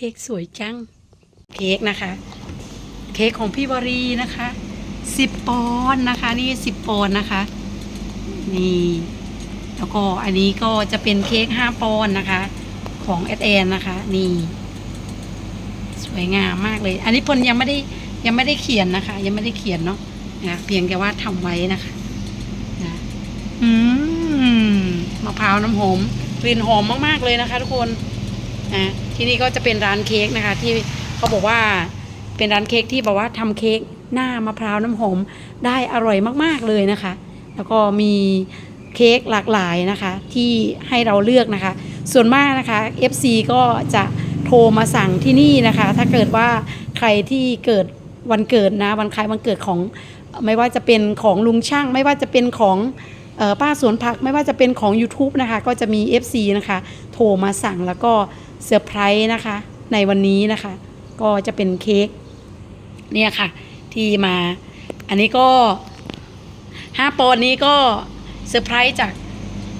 เค้กสวยจัง เค้กนะคะ เค้กของพี่วรีนะคะสิบปอนนะคะ นี่สิบปอนนะคะ นี่ แล้วก็อันนี้ก็จะเป็นเค้กห้าปอนนะคะ ของแอดแอนนะคะ นี่ สวยงามมากเลย อันนี้พลยังไม่ได้ยังไม่ได้เขียนนะคะ ยังไม่ได้เขียนเนาะนะเพียงแต่ว่าทำไว้นะคะนะอืมมะพร้าวน้ำหอมกลิ่นหอมมากๆเลยนะคะ ทุกคนนะ ที่นี่ก็จะเป็นร้านเค้กนะคะ ที่เขาบอกว่าเป็นร้านเค้กที่บอกว่าทำเค้กหน้ามะพร้าวน้ำหอมได้อร่อยมากๆเลยนะคะ แล้วก็มีเค้กหลากหลายนะคะ ที่ให้เราเลือกนะคะ ส่วนมากนะคะ FC ก็จะโทรมาสั่งที่นี่นะคะ ถ้าเกิดว่าใครที่เกิดวันเกิดนะวันคล้ายวันเกิดของไม่ว่าจะเป็นของลุงช่าง ไม่ว่าจะเป็นของ ป้าสวนผักไม่ว่าจะเป็นของ YouTube นะคะ ก็จะมี FC นะคะ โทรมาสั่งแล้วก็เซอร์ไพรส์นะคะ ในวันนี้นะคะ ก็จะเป็นเค้กเนี่ยค่ะ ที่มา อันนี้ก็ห้าปอนนี้ก็เซอร์ไพรส์จาก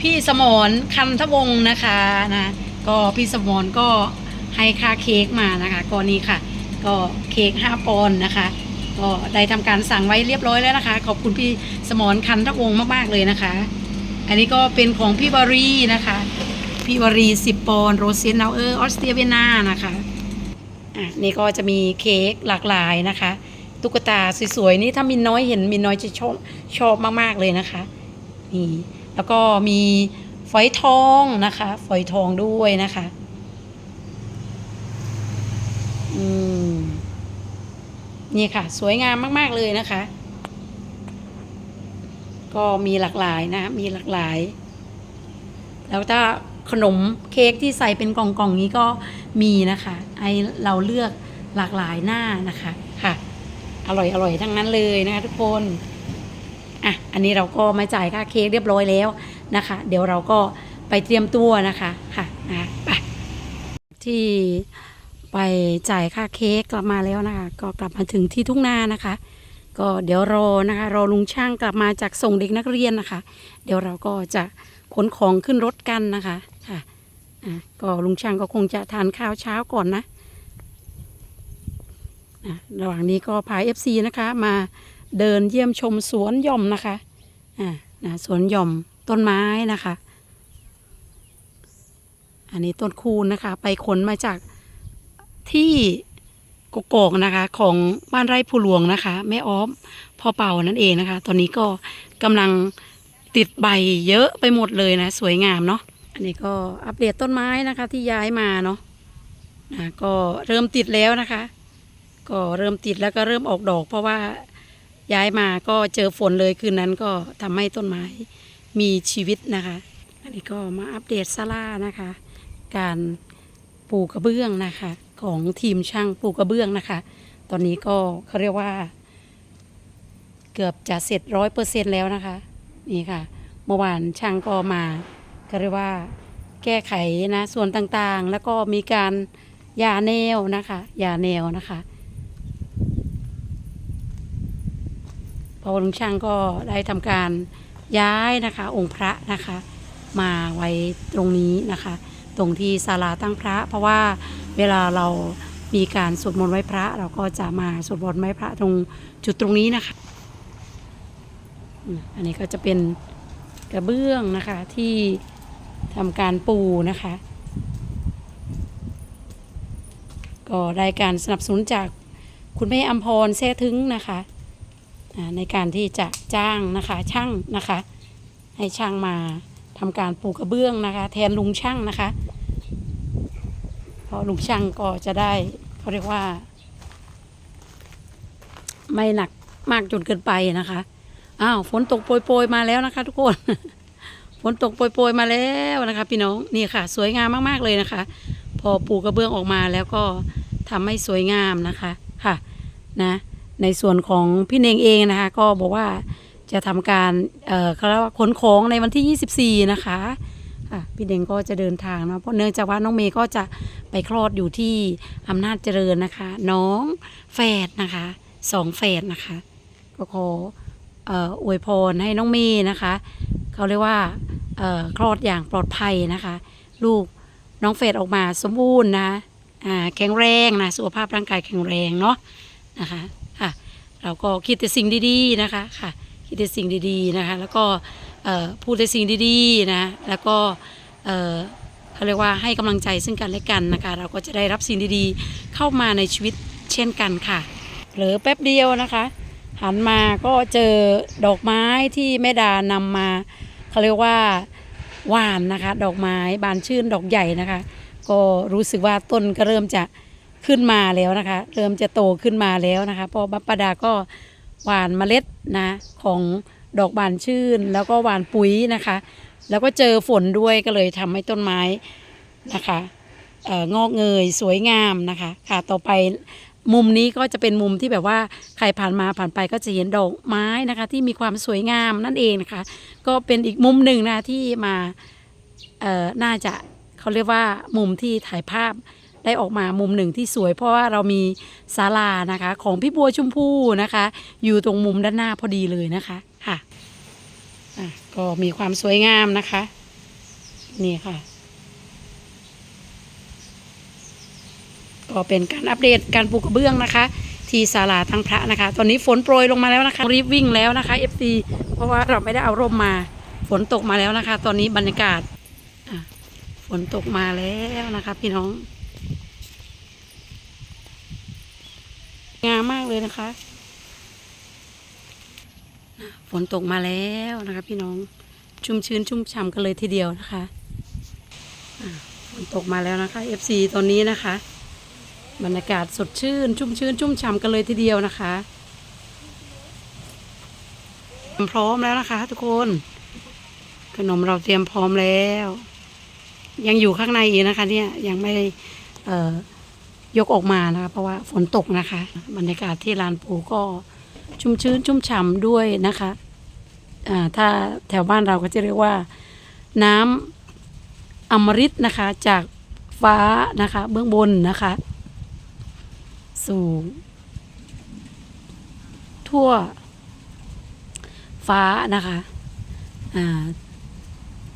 พี่สมรคันทวงนะคะนะก็พี่สมรก็ให้ค่าเค้กมานะคะก็นี่ค่ะ ก็เค้กห้าปอนนะคะ ก็ได้ทำการสั่งไว้เรียบร้อยแล้วนะคะ ขอบคุณพี่สมรคันทวงมากๆเลยนะคะ อันนี้ก็เป็นของพี่วารีนะคะพี่วรีสิบปอนโรเซียนนาเออร์ออสเตรียเวียนานะคะอะนี่ก็จะมีเค้กหลากหลายนะคะ ตุ๊กตาสวยๆนี่ถ้ามินน้อยเห็นมินน้อยจะชอบชอบมากๆเลยนะคะนี่แล้วก็มีฝอยทองนะคะ ฝอยทองด้วยนะคะ อืม นี่ค่ะ สวยงามมาก ๆ เลยนะคะ ก็มีหลากหลายนะ มีหลากหลาย แล้วถ้าขนมเค้กที่ใส่เป็นกล่องๆนี้ก็มีนะคะให้เราเลือกหลากหลายหน้านะคะค่ะ อร่อยอร่อยทั้งนั้นเลยนะคะทุกคนอะอันนี้เราก็มาจ่ายค่าเค้กเรียบร้อยแล้วนะคะ เดี๋ยวเราก็ไปเตรียมตัวนะคะค่ะนะไปที่ ไปจ่ายค่าเค้กกลับมาแล้วนะคะ ก็กลับมาถึงที่ทุ่งนานะคะ ก็เดี๋ยวรอนะคะรอลุงช่างกลับมาจากส่งเด็กนักเรียนนะคะ เดี๋ยวเราก็จะขนของขึ้นรถกันนะคะค่ะอะก็ลุงช่างก็คงจะทานข้าวเช้าก่อนนะอะระหว่างนี้ก็พา FC นะคะมาเดินเยี่ยมชมสวนหย่อมนะคะอ่านะสวนหย่อมต้นไม้นะคะ อันนี้ต้นคูณนะคะ ไปขนมาจาก ที่กกอกนะคะ ของบ้านไร่ผู้หลวงนะคะ แม่อ้อมพ่อเป่านั่นเองนะคะ ตอนนี้ก็กำลังติดใบเยอะไปหมดเลยนะ สวยงามเนาะอันนี้ก็อัปเดตต้นไม้นะคะ ที่ย้ายมาเนาะอะก็เริ่มติดแล้วนะคะ ก็เริ่มติดแล้วก็เริ่มออกดอก เพราะว่าย้ายมาก็เจอฝนเลยคืนนั้นก็ทำให้ต้นไม้มีชีวิตนะคะ อันนี้ก็มาอัปเดตซาร่านะคะ การปลูกกระเบื้องนะคะ ของทีมช่างปลูกกระเบื้องนะคะ ตอนนี้ก็เขาเรียกว่า เกือบจะเสร็จร้อยเปอร์เซ็นแล้วนะคะ นี่ค่ะ เมื่อวานช่างก็มาก็เรียกว่า แก้ไขนะส่วนต่างๆ แล้วก็มีการยาแนวนะคะยาแนวนะคะพอลุงช่างก็ได้ทำการย้ายนะคะ องค์พระนะคะ มาไว้ตรงนี้นะคะ ตรงที่ศาลาตั้งพระ เพราะว่า เวลาเรามีการสวดมนต์ไหว้พระ เราก็จะมาสวดมนต์ไหว้พระตรงจุดตรงนี้นะคะ อันนี้ก็จะเป็นกระเบื้องนะคะที่ทำการปูนะคะ ก็ได้การสนับสนุนจากคุณแม่อัมพรแท้ถึงนะคะในการที่จะจ้างนะคะช่างนะคะ ให้ช่างมาทำการปูกระเบื้องนะคะ แทนลุงช่างนะคะ ราะลุงช่างก็จะได้เขาเรียกว่า ไม่หนักมากจนเกินไปนะคะอ้าวฝนตกโปรยๆมาแล้วนะคะ ทุกคนฝนตกโปรยๆมาแล้วนะคะ พี่น้องนี่ค่ะ สวยงามมากๆเลยนะคะ พอปูกระเบื้องออกมาแล้วก็ทำให้สวยงามนะคะค่ะนะ ในส่วนของพี่เนงเองนะคะ ก็บอกว่าจะทำการเอ่อเขาเรียกว่าขนของในวันที่ 24 นะคะ ค่ะพี่เนงก็จะเดินทางเนาะเพราะเนื่องจากว่าน้องเมย์ก็จะไปคลอดอยู่ที่อำนาจเจริญนะคะ น้องแฝดนะคะสองแฝดนะคะ ก็ขอเอ่ออวยพรให้น้องเมย์นะคะเขาเรียกว่าเอ่อคลอดอย่างปลอดภัยนะคะ ลูกน้องเฟดออกมาสมบูรณ์นะอ่าแข็งแรงนะสุขภาพร่างกายแข็งแรงเนาะนะคะค่ะเราก็คิดแต่สิ่งดีๆนะคะค่ะคิดแต่สิ่งดีๆนะคะ แล้วก็ พูดแต่สิ่งดีๆนะแล้วก็เขาเรียกว่าให้กำลังใจซึ่งกันและกันนะคะ เราก็จะได้รับสิ่งดีๆ เข้ามาในชีวิตเช่นกันค่ะเผลอแป๊บเดียวนะคะ หันมาก็เจอดอกไม้ที่แม่ดานำมาเขาเรียกว่าหวานนะคะ ดอกไม้บานชื่นดอกใหญ่นะคะ ก็รู้สึกว่าต้นก็เริ่มจะขึ้นมาแล้วนะคะ เริ่มจะโตขึ้นมาแล้วนะคะเพราะบัปปดาก็หวานเมล็ดนะของ ดอกบานชื่น แล้วก็หวานปุ๋ยนะคะ แล้วก็เจอฝนด้วยก็เลยทำให้ต้นไม้นะคะเอ่องอกเงยสวยงามนะคะค่ะต่อไปมุมนี้ก็จะเป็นมุมที่แบบว่าใครผ่านมาผ่านไปก็จะเห็นดอกไม้นะคะ ที่มีความสวยงามนั่นเองนะคะ ก็เป็นอีกมุมหนึ่งนะที่มาเอ่อน่าจะเขาเรียกว่ามุมที่ถ่ายภาพ ได้ออกมามุมหนึ่งที่สวย เพราะว่าเรามีศาลานะคะ ของพี่บัวชมพู่นะคะ อยู่ตรงมุมด้านหน้าพอดีเลยนะคะค่ะะก็มีความสวยงามนะคะ นี่ค่ะ ก็เป็นการอัปเดตการปลูกกระเบื้องนะคะที่ศาลาทั้งพระนะคะ ตอนนี้ฝนโปรยลงมาแล้วนะคะ รีบวิ่งแล้วนะคะ FC เพราะว่าเราไม่ได้เอาร่มมา ฝนตกมาแล้วนะคะ ตอนนี้บรรยากาศฝนตกมาแล้วนะคะ พี่น้อง งามมากเลยนะคะ ฝนตกมาแล้วนะคะ พี่น้องชุ่มชื้นชุ่มฉ่ำกันเลยทีเดียวนะคะฝนตกมาแล้วนะคะ FC ตอนนี้นะคะ บรรยากาศสดชื่น ชุ่มชื้นชุ่มฉ่ำกันเลยทีเดียวนะคะพร้อมแล้วนะคะ ทุกคน ขนมเราเตรียมพร้อมแล้ว ยังอยู่ข้างในอีกนะคะ เนี่ยยังไม่เอ่อ ยกออกมานะคะเพราะว่าฝนตกนะคะบรรยากาศที่ลานปูก็ชุ่มชื้นชุ่มฉ่ำด้วยนะคะถ้าแถวบ้านเราก็จะเรียกว่า น้ำอมฤตนะคะจากฟ้านะคะ เบื้องบนนะคะ สู่ ทั่วฟ้านะคะ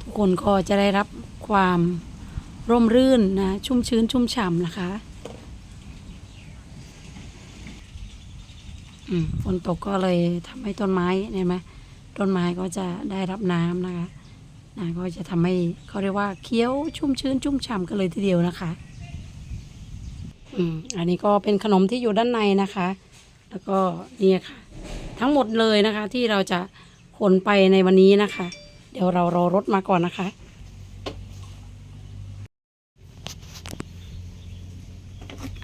ทุกคนก็จะได้รับความร่มรื่นนะชุ่มชื้นชุ่มฉ่ำนะคะอืม ฝนตกก็เลยทำให้ต้นไม้เห็นไหมต้นไม้ก็จะได้รับน้ำนะคะนะก็จะทำให้เขาเรียกว่าเคี้ยวชุ่มชื้นชุ่มฉ่ำกันเลยทีเดียวนะคะอืมอันนี้ก็เป็นขนมที่อยู่ด้านในนะคะ แล้วก็นี่ค่ะ ทั้งหมดเลยนะคะ ที่เราจะขนไปในวันนี้นะคะ เดี๋ยวเรารอรถมาก่อนนะคะ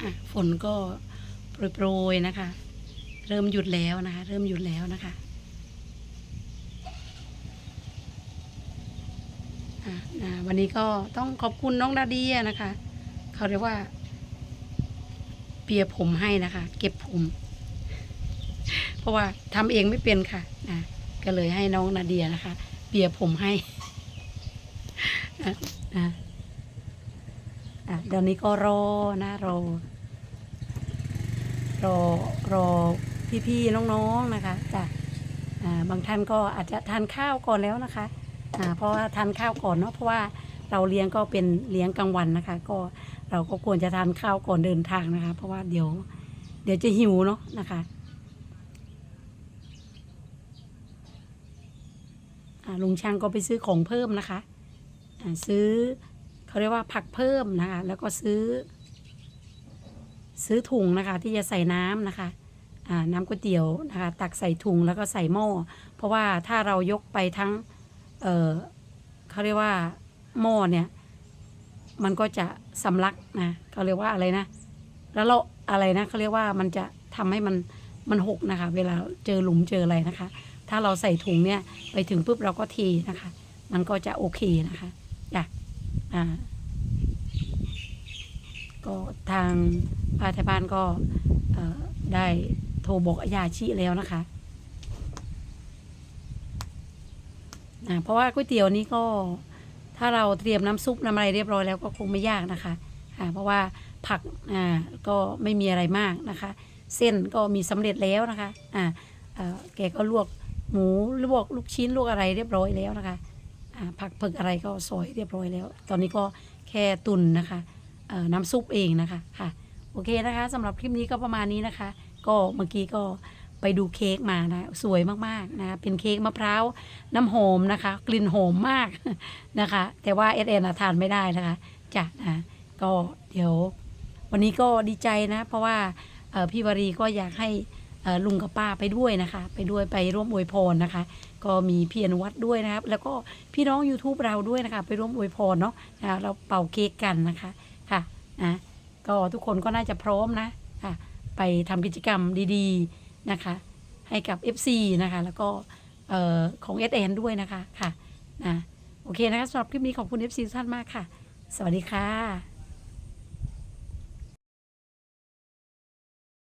อะฝนก็โปรยๆนะคะ เริ่มหยุดแล้วนะคะ เริ่มหยุดแล้วนะคะวันนี้ก็ต้องขอบคุณน้องดาเดียนะคะ เขาเรียกว่า เปียผมให้นะคะ เก็บผม เพราะว่าทำเองไม่เป็นค่ะนะก็เลยให้น้องนาเดียนะคะ เปียผมให้นะนะอะเดี๋ยวนี้ก็รอนะรอรอรอ พี่ๆน้องๆนะคะจ้ะบางท่านก็อาจจะทานข้าวก่อนแล้วนะคะเพราะว่าทานข้าวก่อนเนาะเพราะว่าเราเลี้ยงก็เป็นเลี้ยงกลางวันนะคะ ก็เราก็ควรจะทานข้าวก่อนเดินทางนะคะ เพราะว่าเดี๋ยว เดี๋ยวจะหิวเนาะนะคะลุงช่างก็ไปซื้อของเพิ่มนะคะซื้อเขาเรียกว่าผักเพิ่มนะคะ แล้วก็ซื้อ ซื้อถุงนะคะ ที่จะใส่น้ำนะคะ น้ำก๋วยเตี๋ยวนะคะตักใส่ถุงแล้วก็ใส่หม้อเพราะว่าถ้าเรายกไปทั้งเเขาเรียกว่าหม้อเนี่ยมันก็จะสำลักนะเขาเรียกว่าอะไรนะ แล้วเราอะไรนะเขาเรียกว่ามันจะทำให้มันมันหกนะคะ เวลาเจอหลุมเจออะไรนะคะ ถ้าเราใส่ถุงเนี่ยไปถึงปุ๊บเราก็เทนะคะ มันก็จะโอเคนะคะจ้ะอ่าก็ทางพาทยบ้านก็ได้ โทรบอกอาญาชิแล้วนะคะอ่าเพราะว่าก๋วยเตี๋ยวนี้ก็ถ้าเราเตรียมน้ำซุปน้ำอะไรเรียบร้อยแล้วก็คงไม่ยากนะคะอ่าเพราะว่าผักอ่าก็ไม่มีอะไรมากนะคะ เส้นก็มีสำเร็จแล้วนะคะอ่าแกก็ลวกหมูลวกลูกชิ้นลวกอะไรเรียบร้อยแล้วนะคะผักเผือกอะไรก็ซอยเรียบร้อยแล้ว ตอนนี้ก็แค่ตุนนะคะน้ำซุปเองนะคะค่ะโอเคนะคะสำหรับคลิปนี้ก็ประมาณนี้นะคะ ก็เมื่อกี้ก็ไปดูเค้กมานะ สวยมากๆนะเป็นเค้กมะพร้าวน้ำหอมนะคะ กลิ่นหอมมากนะคะ แต่ว่าเอสเอ็นทานไม่ได้นะคะจ้ะนะก็เดี๋ยว วันนี้ก็ดีใจนะ เพราะว่าพี่วรีก็อยากให้ลุงกับป้าไปด้วยนะคะ ไปด้วยไปร่วมอวยพรนะคะ ก็มีพี่อนุวัฒน์ด้วยนะครับ แล้วก็พี่น้อง YouTube เราด้วยนะคะ ไปร่วมอวยพรเนาะนะเราเป่าเค้กกันนะคะค่ะนะก็ทุกคนก็น่าจะพร้อมนะค่ะ ไปทำกิจกรรมดีๆนะคะ ให้กับ FC นะคะ แล้วก็เอ่อของ SN ด้วยนะคะค่ะนะโอเคนะคะสำหรับคลิปนี้ขอบคุณ FC ทุกท่านมากค่ะ สวัสดีค่ะ